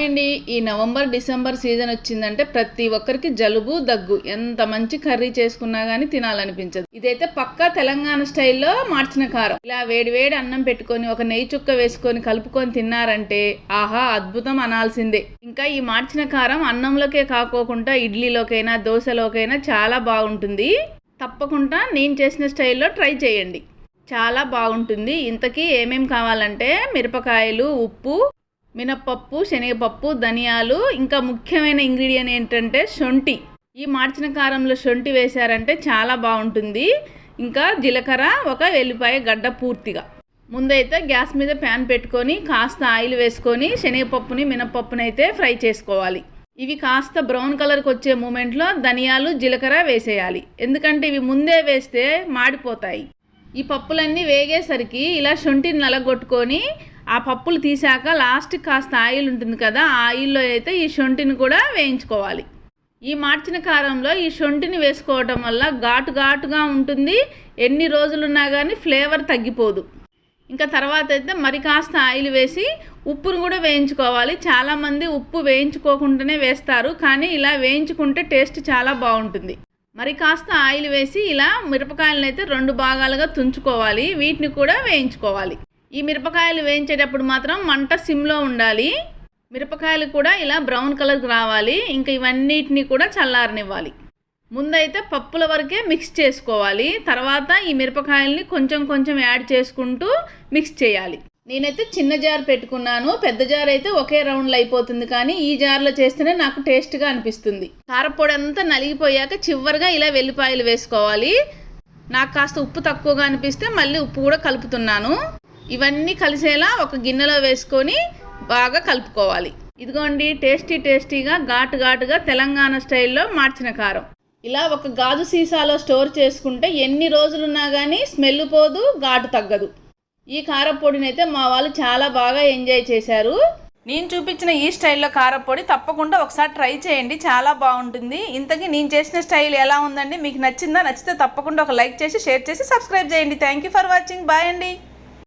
Hi అండి ఈ November December season వచ్చిందంటే ప్రతి ఒక్కరికి జలుబు దగ్గు ఎంత మంచి కర్రీ చేసుకున్నా గానీ తినాలనిపించదు. ఇదైతే పక్కా తెలంగాణ స్టైల్లో మార్చిన కారం. ఇలా వేడి వేడి అన్నం పెట్టుకొని ఒక నెయ్యి చుక్క వేసుకొని కలుపుకొని తిన్నారంటే ఆహా అద్భుతం అనాల్సిందే. ఇంకా ఈ మార్చిన కారం అన్నంలోకే కాకోకుండా ఇడ్లీలోకైనా దోశలోకైనా చాలా బాగుంటుంది. తప్పకుండా నేను చేసిన స్టైల్లో ట్రై చేయండి. చాలా బాగుంటుంది. ఇంతకీ ఏమేం కావాలంటే మిరపకాయలు ఉప్పు మినప్పప్పు శనగపప్పు ధనియాలు ఇంకా ముఖ్యమైన ఇంగ్రీడియంట్ ఏంటంటే శొంఠి. ఈ మార్చిన కారంలో శొంఠి వేశారంటే చాలా బాగుంటుంది. ఇంకా జీలకర్ర ఒక వెల్లిపాయ గడ్డ పూర్తిగా. ముందైతే గ్యాస్ మీద ప్యాన్ పెట్టుకొని కాస్త ఆయిల్ వేసుకొని శనగపప్పుని మినపప్పుని అయితే ఫ్రై చేసుకోవాలి. ఇవి కాస్త బ్రౌన్ కలర్కి వచ్చే మూమెంట్లో ధనియాలు జీలకర్ర వేసేయాలి. ఎందుకంటే ఇవి ముందే వేస్తే మాడిపోతాయి. ఈ పప్పులన్నీ వేగేసరికి ఇలా శొంఠిని నలగొట్టుకొని ఆ పప్పులు తీసాక లాస్ట్ కాస్త ఆయిల్ ఉంటుంది కదా ఆ ఆయిల్లో అయితే ఈ శొంఠిని కూడా వేయించుకోవాలి. ఈ మార్చిన కారంలో ఈ శొంఠిని వేసుకోవటం వల్ల ఘాటు ఘాటుగా ఉంటుంది. ఎన్ని రోజులున్నా కానీ ఫ్లేవర్ తగ్గిపోదు. ఇంకా తర్వాత అయితే మరి కాస్త ఆయిల్ వేసి ఉప్పును కూడా వేయించుకోవాలి. చాలామంది ఉప్పు వేయించుకోకుండానే వేస్తారు కానీ ఇలా వేయించుకుంటే టేస్ట్ చాలా బాగుంటుంది. మరి కాస్త ఆయిల్ వేసి ఇలా మిరపకాయలను అయితే రెండు భాగాలుగా తుంచుకోవాలి. వీటిని కూడా వేయించుకోవాలి. ఈ మిరపకాయలు వేయించేటప్పుడు మాత్రం మంట సిమ్లో ఉండాలి. మిరపకాయలు కూడా ఇలా బ్రౌన్ కలర్కి రావాలి. ఇంకా ఇవన్నిటిని కూడా చల్లారనివ్వాలి. ముందైతే పప్పుల వరకే మిక్స్ చేసుకోవాలి. తర్వాత ఈ మిరపకాయల్ని కొంచెం కొంచెం యాడ్ చేసుకుంటూ మిక్స్ చేయాలి. నేనైతే చిన్న జార్ పెట్టుకున్నాను. పెద్ద జార్ అయితే ఒకే రౌండ్లో అయిపోతుంది. కానీ ఈ జార్లో చేస్తేనే నాకు టేస్ట్గా అనిపిస్తుంది. కారపొడి అంతా నలిగిపోయాక చివరిగా ఇలా వెల్లిపాయలు వేసుకోవాలి. నాకు కాస్త ఉప్పు తక్కువగా అనిపిస్తే మళ్ళీ ఉప్పు కూడా కలుపుతున్నాను. ఇవన్నీ కలిసేలా ఒక గిన్నెలో వేసుకొని బాగా కలుపుకోవాలి. ఇదిగోండి టేస్టీ టేస్టీగా ఘాటు ఘాటుగా తెలంగాణ స్టైల్లో మార్చిన కారం. ఇలా ఒక గాజు సీసాలో స్టోర్ చేసుకుంటే ఎన్ని రోజులున్నా కానీ స్మెల్ పోదు ఘాటు తగ్గదు. ఈ కారపొడిని అయితే మా వాళ్ళు చాలా బాగా ఎంజాయ్ చేశారు. నేను చూపించిన ఈ స్టైల్లో కారపొడి తప్పకుండా ఒకసారి ట్రై చేయండి చాలా బాగుంటుంది. ఇంతకీ నేను చేసిన స్టైల్ ఎలా ఉందండి? మీకు నచ్చిందా? నచ్చితే తప్పకుండా ఒక లైక్ చేసి షేర్ చేసి సబ్స్క్రైబ్ చేయండి. Thank you for watching. Bye అండి.